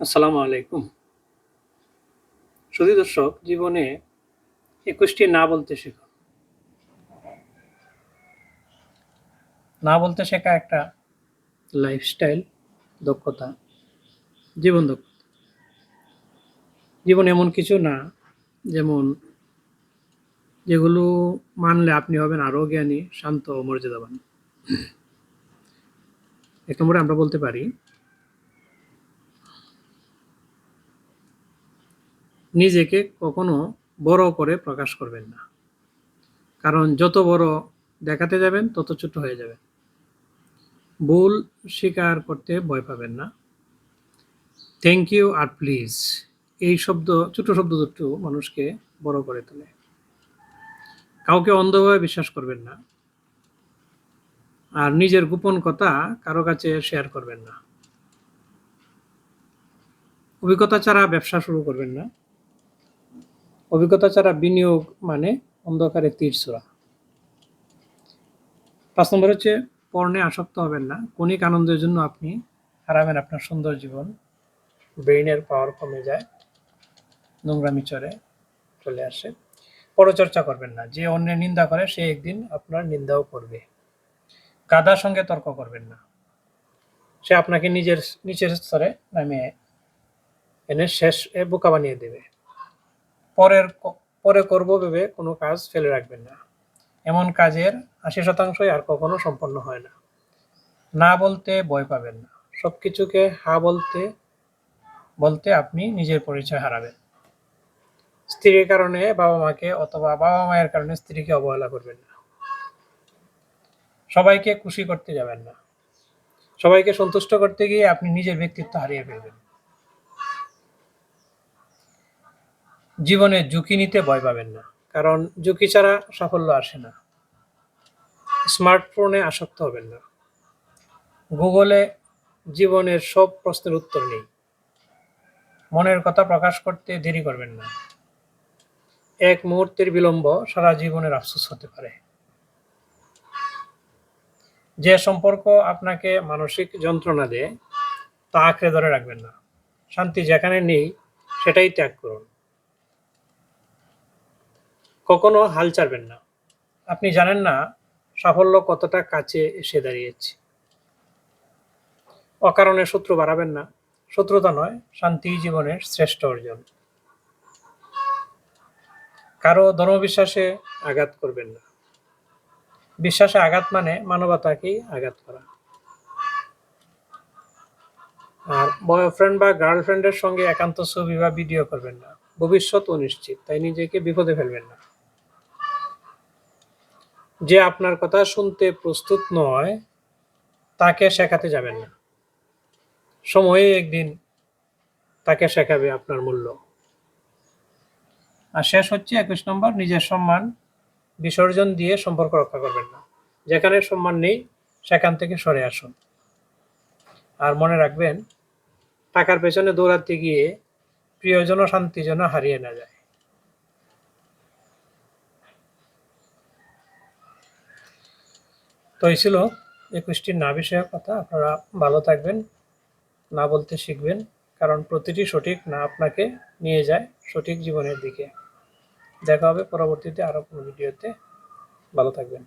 আসসালামু আলাইকুম। সুধী দর্শক, জীবনে একুশটি না বলতে শেখো। না বলতে শেখা একটা লাইফস্টাইল দক্ষতা, জীবন দক্ষতা। জীবন এমন কিছু না, যেমন যেগুলো মানলে আপনি হবেন আরও জ্ঞানী, শান্ত ও মর্যাদাবান। এক নম্বরে আমরা বলতে পারি নিজেকে কখনো বড় করে প্রকাশ করবেন না। কারণ যত বড় দেখাতে যাবেন, তত ছোট হয়ে যাবেন। ভুল স্বীকার করতে ভয় পাবেন না। থ্যাংক ইউ আর প্লিজ এই শব্দ, ছোট শব্দ দুটো মানুষকে বড় করে তোলে। কাউকে অন্ধভাবে বিশ্বাস করবেন না। আর নিজের গোপন কথা কারও কাছে শেয়ার করবেন না। অভিজ্ঞতা ছাড়া ব্যবসা শুরু করবেন না। অভিজ্ঞতা ছাড়া বিনিয়োগ মানে অন্ধকারে তীর ছোড়া। পাঁচ নম্বর হচ্ছে পর্ণে আসক্ত হবেন না। কণিক আনন্দের জন্য আপনি হারাবেন আপনার সুন্দর জীবন। ব্রেইনের পাওয়ার কমে যায়, নোংরামি চড়ে চলে আসে। পরচর্চা করবেন না। যে অন্যের নিন্দা করে, সে একদিন আপনার নিন্দাও করবে। গাদার সঙ্গে তর্ক করবেন না। সে আপনাকে নিজের নিচের স্তরে নামিয়ে এনে শেষ বোকা বানিয়ে দেবে। পরের পরে করব ভেবে কোনো কাজ ফেলে রাখবেন না। এমন কাজের আশি শতাংশই আর কখনো সম্পন্ন হয় না। না বলতে ভয় পাবেন না। সব কিছুকে হা বলতে বলতে আপনি নিজের পরিচয় হারাবেন। স্ত্রীর কারণে বাবা মাকে অথবা বাবা মায়ের কারণে স্ত্রীকে অবহেলা করবেন না। সবাইকে খুশি করতে যাবেন না। সবাইকে সন্তুষ্ট করতে গিয়ে আপনি নিজের ব্যক্তিত্ব হারিয়ে ফেলবেন। জীবনে ঝুঁকি নিতে ভয় পাবেন না, কারণ ঝুঁকি ছাড়া সাফল্য আসে না। স্মার্টফোনে আসক্ত হবেন না। গুগলে জীবনের সব প্রশ্নের উত্তর নেই। মনের কথা প্রকাশ করতে দেরি করবেন না। এক মুহূর্তের বিলম্ব সারা জীবনের আফসোস হতে পারে। যে সম্পর্ক আপনাকে মানসিক যন্ত্রণা দেয়, তা আঁকড়ে ধরে রাখবেন না। শান্তি যেখানে নেই, সেটাই ত্যাগ করুন। কখনো হাল ছাড়বেন না। আপনি জানেন না সাফল্য কতটা কাছে এসে দাঁড়িয়েছে। অকারণে শত্রু বাড়াবেন না। শত্রুতা নয়, শান্তি জীবনের শ্রেষ্ঠ অর্জন। কারও ধর্মবিশ্বাসে আঘাত করবেন না। বিশ্বাসে আঘাত মানে মানবতাকেই আঘাত করা। আর বয়ফ্রেন্ড বা গার্লফ্রেন্ডের সঙ্গে একান্ত ছবি বা ভিডিও করবেন না। ভবিষ্যৎ অনিশ্চিত তাই নিজেকে বিপদে ফেলবেন না। যে আপনার কথা শুনতে প্রস্তুত নয়, তাকে শেখাতে যাবেন না। সময়ে একদিন তাকে শেখাবে আপনার মূল্য। আর শেষ হচ্ছে একুশ নম্বর, নিজের সম্মান বিসর্জন দিয়ে সম্পর্ক রক্ষা করবেন না। যেখানে সম্মান নেই, সেখান থেকে সরে আসুন। আর মনে রাখবেন, টাকার পেছনে দৌড়াতে গিয়ে প্রিয়জন ও শান্তি যেন হারিয়ে না যায়। তো এই ছিল একুশটি না বিষয়ক কথা। আপনারা ভালো থাকবেন, না বলতে শিখবেন, কারণ প্রতিটি সঠিক না আপনাকে নিয়ে যায় সঠিক জীবনের দিকে। দেখা হবে পরবর্তীতে আরও কোনো ভিডিওতে। ভালো থাকবেন।